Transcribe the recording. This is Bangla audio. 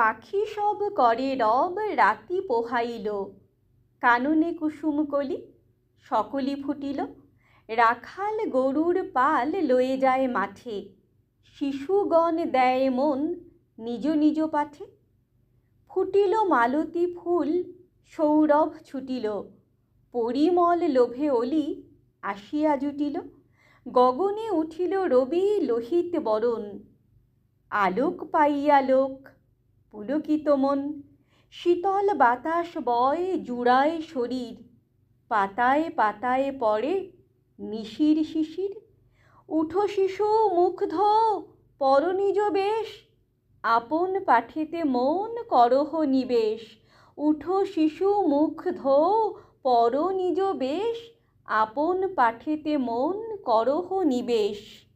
পাখি সব করে রব রাতি পোহাইল। কাননে কুসুম কলি, সকলি ফুটিল। রাখাল গরুর পাল লয়ে যায় মাঠে। শিশুগণ দেয় মন নিজ নিজ পাঠে। ফুটিল মালতী ফুল, সৌরভ ছুটিল। পরিমল লোভে অলি আসিয়া জুটিল। গগনে উঠিল রবি লোহিত বরণ। আলোক পাইয়া লোক পুলকিত মন। শীতল বাতাস বয় জুড়ায় শরীর। পাতায় পাতায় পড়ে নিশির শিশির। উঠো শিশু, মুখ ধো পর নিজ বেশ। আপন পাঠেতে মন করহ নিবেশ। উঠো শিশু, মুখ ধো পর নিজ বেশ। আপন পাঠেতে মন করহ নিবেশ।